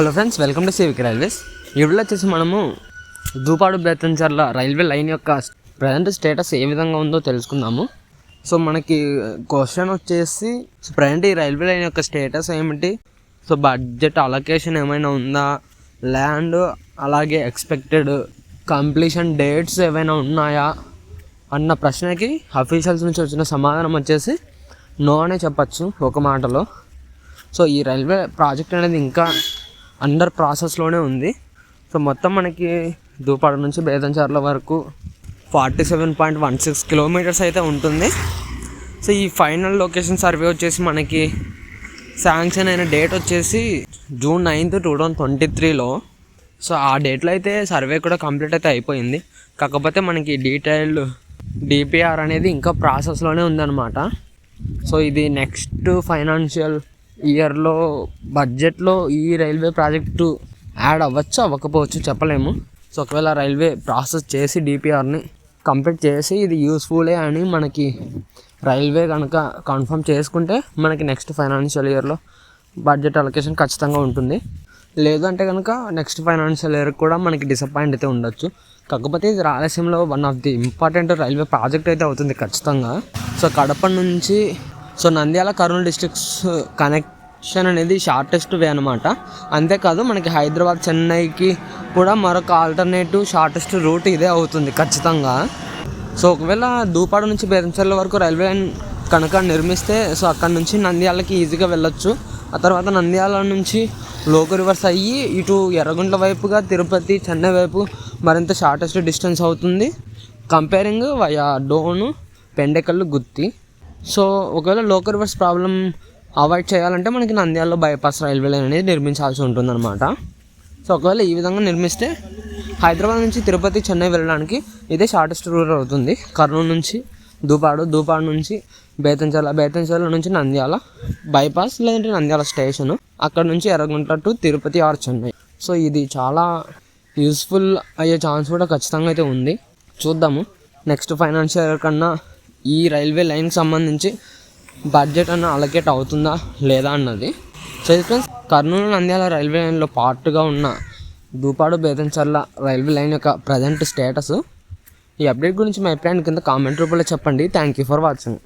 Hello friends welcome to Civic Railways. ఇప్పుడు వచ్చేసి మనము దూపాడు బేతంచర్ల రైల్వే లైన్ యొక్క ప్రజెంట్ స్టేటస్ ఏ విధంగా ఉందో తెలుసుకుందాము. సో మనకి క్వశ్చన్ వచ్చేసి ప్రజెంట్ ఈ రైల్వే లైన్ యొక్క స్టేటస్ ఏమిటి? సో బడ్జెట్ అలొకేషన్ ఏమైనా ఉందా? ల్యాండ్ అలాగే ఎక్స్పెక్టెడ్ కంప్లీషన్ డేట్స్ ఏమైనా ఉన్నాయా? అన్న ప్రశ్నకి అఫీషియల్స్ నుంచి వచ్చిన సమాధానం వచ్చేసి నో అనే చెప్పచ్చు ఒక మాటలో. సో ఈ రైల్వే ప్రాజెక్ట్ అనేది ఇంకా అండర్ ప్రాసెస్లోనే ఉంది. సో మొత్తం మనకి దూపాడ నుంచి బేదంచార్ల వరకు forty seven point one six kilometres అయితే ఉంటుంది. సో ఈ ఫైనల్ లొకేషన్ సర్వే వచ్చేసి మనకి శాంక్షన్ అయిన డేట్ వచ్చేసి June ninth two thousand twenty త్రీలో సో ఆ డేట్లో అయితే సర్వే కూడా కంప్లీట్ అయితే అయిపోయింది. కాకపోతే మనకి డీటెయిల్డ్ డిపిఆర్ అనేది ఇంకా ప్రాసెస్లోనే ఉందన్నమాట. సో ఇది నెక్స్ట్ ఫైనాన్షియల్ ఇయర్లో బడ్జెట్లో ఈ రైల్వే ప్రాజెక్టు యాడ్ అవ్వచ్చు అవ్వకపోవచ్చు చెప్పలేము. సో ఒకవేళ రైల్వే ప్రాసెస్ చేసి డిపిఆర్ని కంప్లీట్ చేసి ఇది యూస్ఫులే అని మనకి రైల్వే కనుక కన్ఫర్మ్ చేసుకుంటే మనకి నెక్స్ట్ ఫైనాన్షియల్ ఇయర్లో బడ్జెట్ అలొకేషన్ ఖచ్చితంగా ఉంటుంది. లేదంటే కనుక నెక్స్ట్ ఫైనాన్షియల్ ఇయర్ కూడా మనకి డిసప్పాయింట్ అయితే ఉండొచ్చు. కాకపోతే ఇది రాయలసీమలో one of the important railway project అయితే అవుతుంది ఖచ్చితంగా. సో కడప నుంచి so Nandyal Kurnool districts connection అనేది షార్టెస్ట్ వే అనమాట అంతేకాదు మనకి హైదరాబాద్ చెన్నైకి కూడా మరొక ఆల్టర్నేటివ్ షార్టెస్ట్ రూట్ ఇదే అవుతుంది ఖచ్చితంగా. సో ఒకవేళ దూపాడు నుంచి బేరంచర్ల వరకు రైల్వే లైన్ కనుక నిర్మిస్తే సో అక్కడ నుంచి నంద్యాలకి ఈజీగా వెళ్ళొచ్చు. ఆ తర్వాత నంద్యాల నుంచి లోకల్ రివర్స్ అయ్యి ఇటు ఎర్రగుంట్ల వైపుగా తిరుపతి చెన్నై వైపు మరింత షార్టెస్ట్ డిస్టెన్స్ అవుతుంది. Comparing via Dhone Pendekallu Gooty so ఒకవేళ లోకల్ బస్ ప్రాబ్లం అవాయిడ్ చేయాలంటే మనకి నంద్యాలలో బైపాస్ రైల్వే లైన్ అనేది నిర్మించాల్సి ఉంటుందన్నమాట. సో ఒకవేళ ఈ విధంగా నిర్మిస్తే హైదరాబాద్ నుంచి తిరుపతి చెన్నై వెళ్ళడానికి ఇదే షార్టెస్ట్ రూట్ అవుతుంది. కర్నూలు నుంచి దూపాడు దూపాడు నుంచి బేతంచెల బేతంచెల నుంచి నంద్యాల బైపాస్ లేదంటే నంద్యాల స్టేషన్ అక్కడ నుంచి Yerraguntla to Tirupati or Chennai. So ఇది చాలా యూస్ఫుల్ అయ్యే ఛాన్స్ కూడా ఖచ్చితంగా అయితే ఉంది. చూద్దాము. నెక్స్ట్ ఫైనాన్షియల్ ఇయర్ కన్నా ఈ రైల్వే లైన్కి సంబంధించి బడ్జెట్ అన్న అలకేట్ అవుతుందా లేదా అన్నది. సో ఇది ఫ్రెండ్స్ కర్నూలు నంద్యాల రైల్వే లైన్లో పార్ట్గా ఉన్న దూపాడు బేతంచర్ల రైల్వే లైన్ యొక్క ప్రజెంట్ స్టేటస్ ఈ అప్డేట్ గురించి మీ అభిప్రాయం కింద కామెంట్ రూపంలో చెప్పండి. Thank you for watching